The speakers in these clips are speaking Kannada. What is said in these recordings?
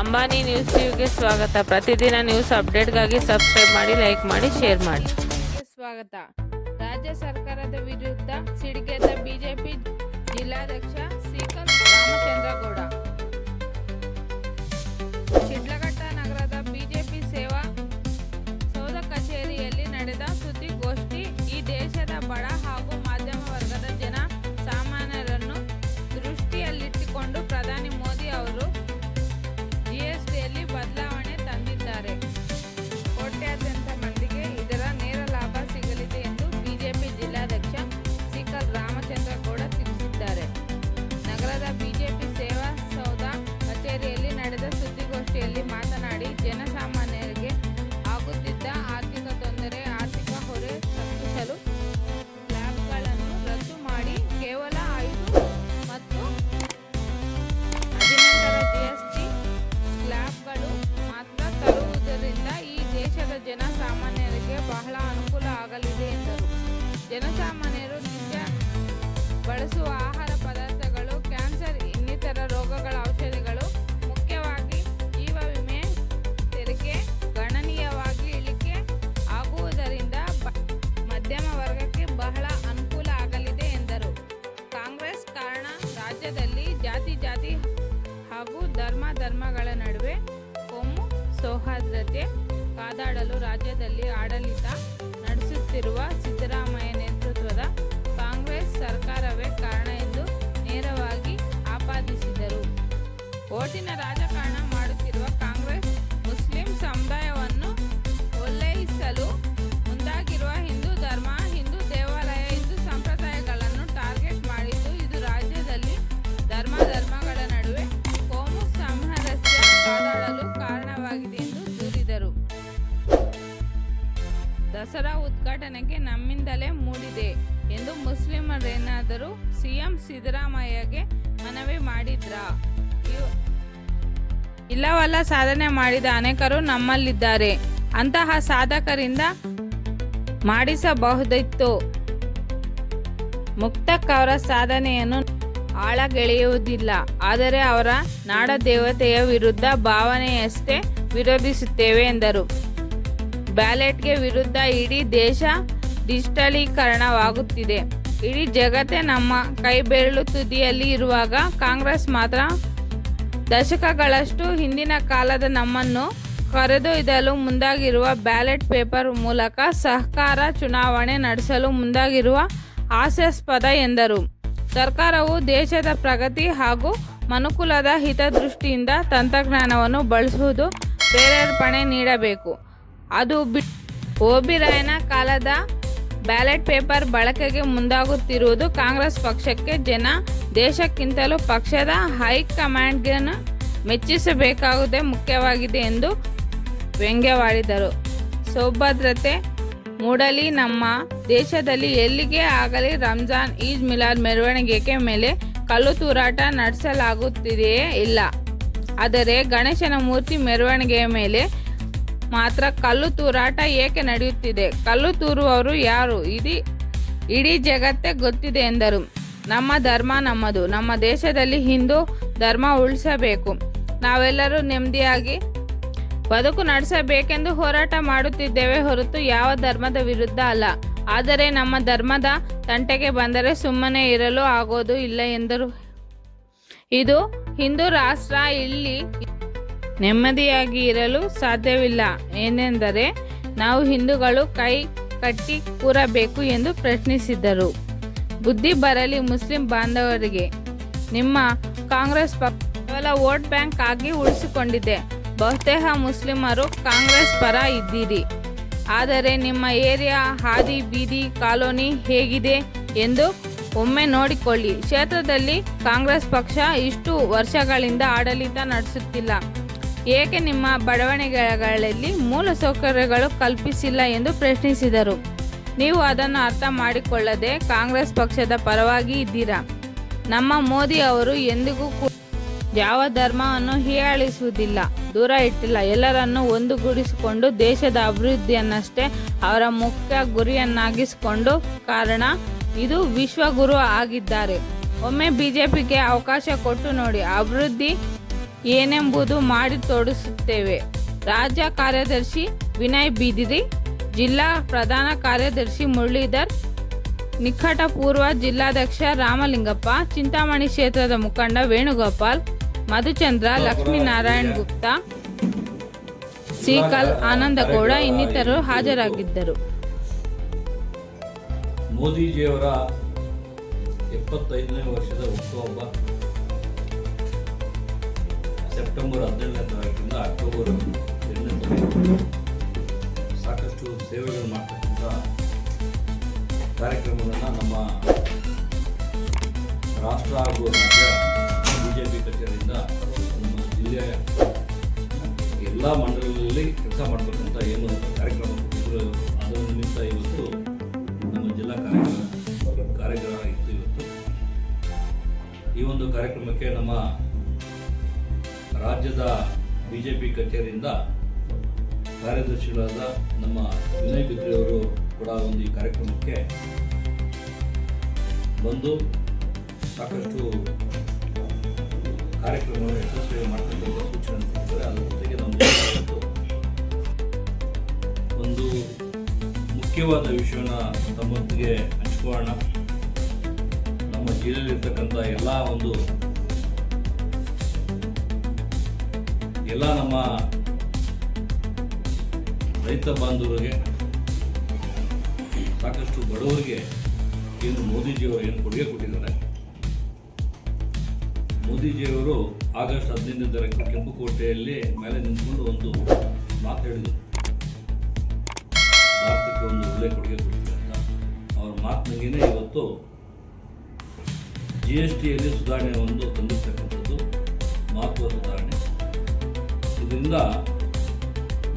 ಅಂಬಾನಿ ನ್ಯೂಸ್ ಟಿವಿಗೆ ಸ್ವಾಗತ. ಪ್ರತಿದಿನ ನ್ಯೂಸ್ ಅಪ್ಡೇಟ್ಗಾಗಿ ಸಬ್ಸ್ಕ್ರೈಬ್ ಮಾಡಿ, ಲೈಕ್ ಮಾಡಿ, ಶೇರ್ ಮಾಡಿ. ಸ್ವಾಗತ. ರಾಜ್ಯ ಸರ್ಕಾರದ ವಿರುದ್ಧ ಸಿಡಿಗೆದ ಬಿಜೆಪಿ ಜಿಲ್ಲಾಧ್ಯಕ್ಷ ಶ್ರೀಕಾಂತ್ ರಾಮಚಂದ್ರ ಬಳಸುವ ಆಹಾರ ಪದಾರ್ಥಗಳು ಕ್ಯಾನ್ಸರ್ ಇನ್ನಿತರ ರೋಗಗಳ ಔಷಧಿಗಳು, ಮುಖ್ಯವಾಗಿ ಜೀವ ವಿಮೆ, ತೆರಿಗೆ, ಗಣನೀಯವಾಗಿ ಇಳಿಕೆ ಆಗುವುದರಿಂದ ಮಧ್ಯಮ ವರ್ಗಕ್ಕೆ ಬಹಳ ಅನುಕೂಲ ಆಗಲಿದೆ ಎಂದರು. ಕಾಂಗ್ರೆಸ್ ಕಾರಣ ರಾಜ್ಯದಲ್ಲಿ ಜಾತಿ ಜಾತಿ ಹಾಗೂ ಧರ್ಮ, ಧರ್ಮಗಳ ನಡುವೆ ಕೋಮು ಸೌಹಾರ್ದತೆ ಕಾದಾಡಲು ರಾಜ್ಯದಲ್ಲಿ ಆಡಳಿತ ನಡೆಸುತ್ತಿರುವ ಸಿದ್ದರಾಮಯ್ಯ ನೇತೃತ್ವದ ಸರ್ಕಾರವೇ ಕಾರಣ ಎಂದು ನೇರವಾಗಿ ಆಪಾದಿಸಿದರು. ಓಟಿನ ರಾಜಕಾರಣ ಮಾಡುತ್ತಿರುವ ಕಾಂಗ್ರೆಸ್ ಮುಸ್ಲಿಂ ಸಮುದಾಯವನ್ನು ಒಲ್ಲೈಸಲು ಮುಂದಾಗಿರುವ ಹಿಂದೂ ಧರ್ಮ, ಹಿಂದೂ ದೇವಾಲಯ ಹಿಂದೂ ಸಂಪ್ರದಾಯಗಳನ್ನು ಟಾರ್ಗೆಟ್ ಮಾಡಿದ್ದು ಇದು ರಾಜ್ಯದಲ್ಲಿ ಧರ್ಮ, ಧರ್ಮಗಳ ನಡುವೆ ಕೋಮು ಸಾಮರಸ್ಯ ಕಾದಾಡಲು ಕಾರಣವಾಗಿದೆ ಎಂದು ದೂರಿದರು. ದಸರಾ ಉದ್ಘಾಟನೆಗೆ ನಮ್ಮಿಂದಲೇ ಮೂಡಿದೆ. ಎಂದು ಮುಸ್ಲಿಮರೇನಾದರೂ ಸಿಎಂ ಸಿದ್ದರಾಮಯ್ಯಗೆ ಮನವಿ ಮಾಡಿದ್ರಾ? ಇಲ್ಲವಲ್ಲ, ಸಾಧನೆ ಮಾಡಿದ ಅನೇಕರು ನಮ್ಮಲ್ಲಿದ್ದಾರೆ. ಅಂತಹ ಸಾಧಕರಿಂದ ಮಾಡಿಸಬಹುದಿತ್ತು. ಮುಕ್ತಕ್ ಅವರ ಸಾಧನೆಯನ್ನು ಆಳಗೆಳೆಯುವುದಿಲ್ಲ. ಆದರೆ ಅವರ ನಾಡ ದೇವತೆಯ ವಿರುದ್ಧ ಭಾವನೆಯಷ್ಟೇ ವಿರೋಧಿಸುತ್ತೇವೆ ಎಂದರು. ಬ್ಯಾಲೆಟ್ಗೆ ವಿರುದ್ಧ ಇಡೀ ದೇಶ ಡಿಜಿಟಲೀಕರಣವಾಗುತ್ತಿದೆ. ಇಡೀ ಜಗತ್ತೇ ನಮ್ಮ ಕೈಬೆರಳು ತುದಿಯಲ್ಲಿ ಇರುವಾಗ ಕಾಂಗ್ರೆಸ್ ಮಾತ್ರ ದಶಕಗಳಷ್ಟು ಹಿಂದಿನ ಕಾಲದ ನಮ್ಮನ್ನು ಕರೆದೊಯ್ಯಲು ಮುಂದಾಗಿರುವ ಬ್ಯಾಲೆಟ್ ಪೇಪರ್ ಮೂಲಕ ಸಹಕಾರ ಚುನಾವಣೆ ನಡೆಸಲು ಮುಂದಾಗಿರುವ ಹಾಸ್ಯಾಸ್ಪದ ಎಂದರು. ಸರ್ಕಾರವು ದೇಶದ ಪ್ರಗತಿ ಹಾಗೂ ಮನುಕುಲದ ಹಿತದೃಷ್ಟಿಯಿಂದ ತಂತ್ರಜ್ಞಾನವನ್ನು ಬಳಸುವುದು ಪ್ರೇರೇಪಣೆ ನೀಡಬೇಕು. ಅದು ಬಿ ಓಬಿರಾಯನ ಕಾಲದ ಬ್ಯಾಲೆಟ್ ಪೇಪರ್ ಬಳಕೆಗೆ ಮುಂದಾಗುತ್ತಿರುವುದು ಕಾಂಗ್ರೆಸ್ ಪಕ್ಷಕ್ಕೆ ಜನ ದೇಶಕ್ಕಿಂತಲೂ ಪಕ್ಷದ ಹೈಕಮಾಂಡ್ಗೆ ಮೆಚ್ಚಿಸಬೇಕಾಗುವುದೇ ಮುಖ್ಯವಾಗಿದೆ ಎಂದು ವ್ಯಂಗ್ಯವಾಡಿದರು. ಸೌಭದ್ರತೆ ಮೂಡಲಿ ನಮ್ಮ ದೇಶದಲ್ಲಿ ಎಲ್ಲಿಗೆ ಆಗಲಿ ರಂಜಾನ್, ಈದ್ ಮಿಲಾದ್ ಮೆರವಣಿಗೆ ಮೇಲೆ ಕಲ್ಲು ತೂರಾಟ ನಡೆಸಲಾಗುತ್ತಿದೆಯೇ ಇಲ್ಲ. ಆದರೆ ಗಣೇಶನ ಮೂರ್ತಿ ಮೆರವಣಿಗೆಯ ಮೇಲೆ ಮಾತ್ರ ಕಲ್ಲು ತೂರಾಟ ಏಕೆ ನಡೆಯುತ್ತಿದೆ? ಕಲ್ಲು ತೂರುವವರು ಯಾರು? ಇಡೀ ಇಡೀ ಜಗತ್ತೇ ಗೊತ್ತಿದೆ ಎಂದರು. ನಮ್ಮ ಧರ್ಮ ನಮ್ಮದು. ನಮ್ಮ ದೇಶದಲ್ಲಿ ಹಿಂದೂ ಧರ್ಮ ಉಳಿಸಬೇಕು. ನಾವೆಲ್ಲರೂ ನೆಮ್ಮದಿಯಾಗಿ ಬದುಕು ನಡೆಸಬೇಕೆಂದು ಹೋರಾಟ ಮಾಡುತ್ತಿದ್ದೇವೆ ಹೊರತು ಯಾವ ಧರ್ಮದ ವಿರುದ್ಧ ಅಲ್ಲ. ಆದರೆ ನಮ್ಮ ಧರ್ಮದ ತಂಟೆಗೆ ಬಂದರೆ ಸುಮ್ಮನೆ ಇರಲು ಆಗೋದು ಇಲ್ಲ ಎಂದರು. ಇದು ಹಿಂದೂ ರಾಷ್ಟ್ರ ಇಲ್ಲಿ ನೆಮ್ಮದಿಯಾಗಿ ಇರಲು ಸಾಧ್ಯವಿಲ್ಲ. ಏನೆಂದರೆ ನಾವು ಹಿಂದೂಗಳು ಕೈ ಕಟ್ಟಿ ಕೂರಬೇಕು ಎಂದು ಪ್ರಶ್ನಿಸಿದರು. ಬುದ್ಧಿ ಬರಲಿ ಮುಸ್ಲಿಂ ಬಾಂಧವರಿಗೆ. ನಿಮ್ಮ ಕಾಂಗ್ರೆಸ್ ಪಕ್ಷ ಕೇವಲ ವೋಟ್ ಬ್ಯಾಂಕ್ ಆಗಿ ಉಳಿಸಿಕೊಂಡಿದೆ. ಬಹುತೇಕ ಮುಸ್ಲಿಮರು ಕಾಂಗ್ರೆಸ್ ಪರ ಇದ್ದೀರಿ. ಆದರೆ ನಿಮ್ಮ ಏರಿಯಾ ಹಾದಿ ಬೀದಿ ಕಾಲೋನಿ ಹೇಗಿದೆ ಎಂದು ಒಮ್ಮೆ ನೋಡಿಕೊಳ್ಳಿ. ಕ್ಷೇತ್ರದಲ್ಲಿ ಕಾಂಗ್ರೆಸ್ ಪಕ್ಷ ಇಷ್ಟು ವರ್ಷಗಳಿಂದ ಆಡಳಿತ ನಡೆಸುತ್ತಿಲ್ಲ. ಏಕೆ ನಿಮ್ಮ ಬಡಾವಣೆಗಳಲ್ಲಿ ಮೂಲ ಸೌಕರ್ಯಗಳು ಕಲ್ಪಿಸಿಲ್ಲ ಎಂದು ಪ್ರಶ್ನಿಸಿದರು? ನೀವು ಅದನ್ನು ಅರ್ಥ ಮಾಡಿಕೊಳ್ಳದೆ ಕಾಂಗ್ರೆಸ್ ಪಕ್ಷದ ಪರವಾಗಿ ಇದ್ದೀರಾ? ನಮ್ಮ ಮೋದಿ ಅವರು ಎಂದಿಗೂ ಯಾವ ಧರ್ಮವನ್ನು ಹೀಯಾಳಿಸುವುದಿಲ್ಲ ದೂರ ಇಟ್ಟಿಲ್ಲ. ಎಲ್ಲರನ್ನೂ ಒಂದುಗೂಡಿಸಿಕೊಂಡು ದೇಶದ ಅಭಿವೃದ್ಧಿಯನ್ನಷ್ಟೇ ಅವರ ಮುಖ್ಯ ಗುರಿಯನ್ನಾಗಿಸಿಕೊಂಡು ಕಾರಣ ಇದು ವಿಶ್ವಗುರು ಆಗಿದ್ದಾರೆ. ಒಮ್ಮೆ ಬಿಜೆಪಿಗೆ ಅವಕಾಶ ಕೊಟ್ಟು ನೋಡಿ. ಅಭಿವೃದ್ಧಿ ಏನೆಂಬುದು ಮಾಡಿ ತೋರಿಸುತ್ತೇವೆ. ರಾಜ್ಯ ಕಾರ್ಯದರ್ಶಿ ವಿನಯ್ ಬಿದಿರಿ, ಜಿಲ್ಲಾ ಪ್ರಧಾನ ಕಾರ್ಯದರ್ಶಿ ಮುರಳೀಧರ್, ನಿಕಟಪೂರ್ವ ಜಿಲ್ಲಾಧ್ಯಕ್ಷ ರಾಮಲಿಂಗಪ್ಪ, ಚಿಂತಾಮಣಿ ಕ್ಷೇತ್ರದ ಮುಖಂಡ ವೇಣುಗೋಪಾಲ್, ಮಧುಚಂದ್ರ, ಲಕ್ಷ್ಮೀನಾರಾಯಣ್ ಗುಪ್ತಾ ಸೀಕಲ್ ಆನಂದಗೌಡ ಇನ್ನಿತರರು ಹಾಜರಾಗಿದ್ದರು. ಮೋದಿಜಿಯವರ ಎಪ್ಪತ್ತೈದನೇ ವರ್ಷದ ಹುಟ್ಟುಹಬ್ಬ ಸೆಪ್ಟೆಂಬರ್ ಹದಿನೇಳನೇ ತಾರೀಕಿಂದ ಅಕ್ಟೋಬರ್ ಎರಡನೇ ತಾರೀಕು ಸಾಕಷ್ಟು ಸೇವೆಗಳು ಮಾಡ್ತಕ್ಕಂಥ ಕಾರ್ಯಕ್ರಮಗಳನ್ನು ನಮ್ಮ ರಾಷ್ಟ್ರ ಹಾಗೂ ರಾಜ್ಯ ಬಿ ಜೆ ಪಿ ಕಚೇರಿಯಿಂದ ನಮ್ಮ ಜಿಲ್ಲೆಯ ಎಲ್ಲ ಮಂಡಲಗಳಲ್ಲಿ ಕೆಲಸ ಮಾಡ್ತಕ್ಕಂಥ ಏನು ಕಾರ್ಯಕ್ರಮ ಅದರ ನಿಮಿತ್ತ ಇವತ್ತು ನಮ್ಮ ಜಿಲ್ಲಾ ಕಾರ್ಯಕ್ರಮ ಕಾರ್ಯಕ್ರಮ ಇತ್ತು ಇವತ್ತು. ಈ ಒಂದು ಕಾರ್ಯಕ್ರಮಕ್ಕೆ ನಮ್ಮ ರಾಜ್ಯದ ಬಿ ಜೆ ಪಿ ಕಚೇರಿಯಿಂದ ಕಾರ್ಯದರ್ಶಿಗಳಾದ ನಮ್ಮ ವಿನಯ್ ಬಿದ್ರಿ ಅವರು ಕೂಡ ಒಂದು ಈ ಕಾರ್ಯಕ್ರಮಕ್ಕೆ ಬಂದು ಸಾಕಷ್ಟು ಕಾರ್ಯಕ್ರಮವನ್ನು ಯಶಸ್ವಿ ಮಾಡ್ತಕ್ಕಂಥ ಸೂಚನೆ ಕೊಟ್ಟಿದ್ದಾರೆ. ಅದರ ಜೊತೆಗೆ ನಮ್ಮ ಒಂದು ಮುಖ್ಯವಾದ ವಿಷಯನ ತಮ್ಮೊಂದಿಗೆ ಹಂಚ್ಕೊಳ್ಳೋಣ. ನಮ್ಮ ಜಿಲ್ಲೆಯಲ್ಲಿರ್ತಕ್ಕಂಥ ಎಲ್ಲ ಒಂದು ಎಲ್ಲ ನಮ್ಮ ರೈತ ಬಾಂಧವರಿಗೆ, ಸಾಕಷ್ಟು ಬಡವರಿಗೆ ಏನು ಮೋದಿಜಿಯವರು ಏನು ಕೊಡುಗೆ ಕೊಟ್ಟಿದ್ದಾರೆ. ಮೋದಿಜಿಯವರು ಆಗಸ್ಟ್ ಹದಿನೈದನೇ ತಾರೀಕು ಕೆಂಪುಕೋಟೆಯಲ್ಲಿ ಮೇಲೆ ನಿಂತ್ಕೊಂಡು ಒಂದು ಮಾತು ಹೇಳಿದರು. ಭಾರತಕ್ಕೆ ಒಂದು ಒಳ್ಳೆ ಕೊಡುಗೆ ಕೊಡ್ತೀವಿ ಅಂತ. ಅವ್ರ ಮಾತಿನಾಗೇನೆ ಇವತ್ತು ಜಿ ಎಸ್ ಟಿಯಲ್ಲಿ ಸುಧಾರಣೆ ಒಂದು ತಂದಿರ್ತಕ್ಕಂಥದ್ದು ಮಹತ್ವ ಸುಧಾರಣೆ. ಇದರಿಂದ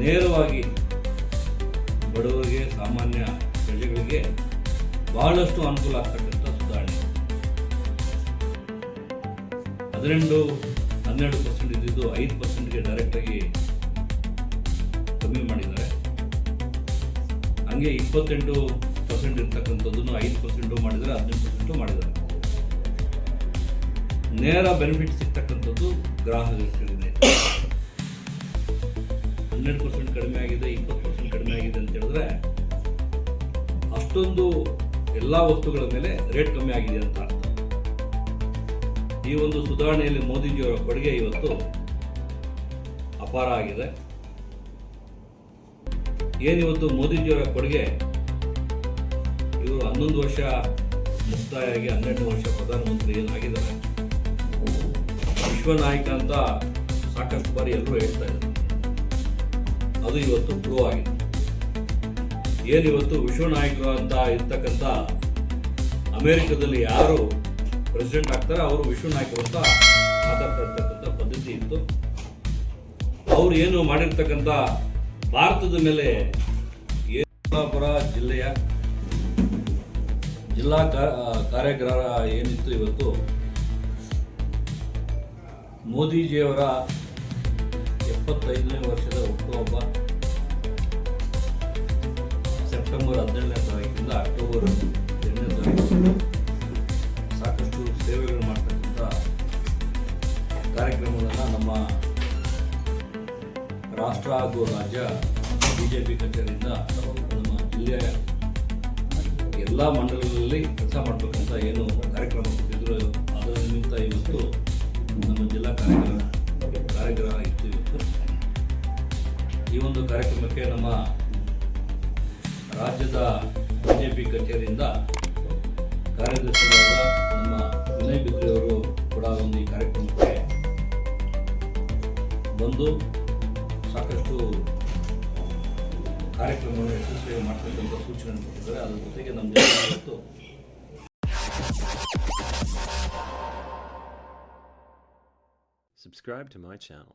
ನೇರವಾಗಿ ಬಡವರಿಗೆ ಸಾಮಾನ್ಯ ಪ್ರಜೆಗಳಿಗೆ ಬಹಳಷ್ಟು ಅನುಕೂಲ ಆಗ್ತಕ್ಕಂಥ ಸುಧಾರಣೆ. ಹದಿನೆಂಟು, ಹನ್ನೆರಡು ಪರ್ಸೆಂಟ್ ಇದ್ದಿದ್ದು ಐದು ಪರ್ಸೆಂಟ್ಗೆ ಡೈರೆಕ್ಟಾಗಿ ಕಮ್ಮಿ ಮಾಡಿದ್ದಾರೆ. ಹಂಗೆ ಇಪ್ಪತ್ತೆಂಟು ಪರ್ಸೆಂಟ್ ಇರ್ತಕ್ಕಂಥದ್ದನ್ನು ಐದು ಪರ್ಸೆಂಟು ಮಾಡಿದರೆ ಹದಿನೆಂಟು ಪರ್ಸೆಂಟು ಮಾಡಿದ್ದಾರೆ. ನೇರ ಬೆನಿಫಿಟ್ ಸಿಗ್ತಕ್ಕಂಥದ್ದು ಗ್ರಾಹಕರಿಗೆ. ಹನ್ನೆರಡು ಪರ್ಸೆಂಟ್ ಕಡಿಮೆ ಆಗಿದೆ, ಇಪ್ಪತ್ತು ಪರ್ಸೆಂಟ್ ಕಡಿಮೆ ಆಗಿದೆ ಅಂತ ಹೇಳಿದ್ರೆ ಅಷ್ಟೊಂದು ಎಲ್ಲ ವಸ್ತುಗಳ ಮೇಲೆ ರೇಟ್ ಕಮ್ಮಿ ಆಗಿದೆ ಅಂತ ಅರ್ಥ. ಈ ಒಂದು ಸುಧಾರಣೆಯಲ್ಲಿ ಮೋದಿಜಿಯವರ ಕೊಡುಗೆ ಇವತ್ತು ಅಪಾರ ಆಗಿದೆ. ಏನಿವತ್ತು ಮೋದಿಜಿಯವರ ಕೊಡುಗೆ? ಇವರು ಹನ್ನೊಂದು ವರ್ಷ ಮುಕ್ತಾಯ ಆಗಿ ಹನ್ನೆರಡು ವರ್ಷ ಪ್ರಧಾನಮಂತ್ರಿ ಏನಾಗಿದ್ದಾರೆ? ವಿಶ್ವ ನಾಯಕ ಅಂತ ಸಾಕಷ್ಟು ಬಾರಿ ಎಲ್ಲರೂ ಹೇಳ್ತಾ ಇದ್ದಾರೆ. ಅದು ಇವತ್ತು ಪ್ರೂವ್ ಆಗಿದೆ. ಏನಿವತ್ತು ವಿಶ್ವ ನಾಯಕರು ಅಂತ ಇರ್ತಕ್ಕಂಥ ಅಮೆರಿಕದಲ್ಲಿ ಯಾರು ಪ್ರೆಸಿಡೆಂಟ್ ಆಗ್ತಾರೆ ಅವರು ವಿಶ್ವ ನಾಯಕರು ಅಂತ ಮಾತಾಡ್ತಾ ಇರ್ತಕ್ಕಂಥ ಪದ್ಧತಿ ಇತ್ತು. ಅವರು ಏನು ಮಾಡಿರ್ತಕ್ಕಂಥ ಭಾರತದ ಮೇಲೆ ಯಲ್ಲಾಪುರ ಜಿಲ್ಲೆಯ ಜಿಲ್ಲಾ ಕಾರ್ಯಾಗಾರ ಏನಿತ್ತು ಇವತ್ತು, ಮೋದಿಜಿಯವರ ಎಪ್ಪತ್ತೈದನೇ ವರ್ಷದ ಹುಟ್ಟುಹಬ್ಬ ಸೆಪ್ಟೆಂಬರ್ ಹದಿನೇಳನೇ ತಾರೀಕಿಂದ ಅಕ್ಟೋಬರ್ ಎರಡನೇ ತಾರೀಕು ಸಾಕಷ್ಟು ಸೇವೆಗಳು ಮಾಡ್ತಕ್ಕಂಥ ಕಾರ್ಯಕ್ರಮಗಳನ್ನು ನಮ್ಮ ರಾಷ್ಟ್ರ ಹಾಗೂ ರಾಜ್ಯ ಬಿ ಜೆ ಪಿ ಕಚೇರಿಯಿಂದ ನಮ್ಮ ಜಿಲ್ಲೆಯ ಎಲ್ಲ ಮಂಡಲಗಳಲ್ಲಿ ಕೆಲಸ ಮಾಡಬೇಕಂತ ಏನು ಕಾರ್ಯಕ್ರಮ ಕೊಟ್ಟಿದ್ರು. ಅದರ ನಿಮಿತ್ತ ಇವತ್ತು ನಮ್ಮ ಜಿಲ್ಲಾ ಕಾರ್ಯಕ್ರಮ ಕಾರ್ಯಕ್ರಮ ಈ ಒಂದು ಕಾರ್ಯಕ್ರಮಕ್ಕೆ ನಮ್ಮ ರಾಜ್ಯದ ಬಿಜೆಪಿ ಕಚೇರಿಯಿಂದ ಕಾರ್ಯದರ್ಶಿಗಳಾದ ನಮ್ಮ ವಿನಯ್ ಬಿದ್ರಿ ಅವರು ಕೂಡ ಒಂದು ಈ ಕಾರ್ಯಕ್ರಮಕ್ಕೆ ಬಂದು ಸಾಕಷ್ಟು ಕಾರ್ಯಕ್ರಮವನ್ನು ಯಶಸ್ವಿ ಮಾಡ್ತಕ್ಕಂಥ ಸೂಚನೆ ಕೊಟ್ಟಿದ್ದಾರೆ ಅದರ ಜೊತೆಗೆ ನಮ್ಮ ಇವತ್ತು Subscribe to my channel.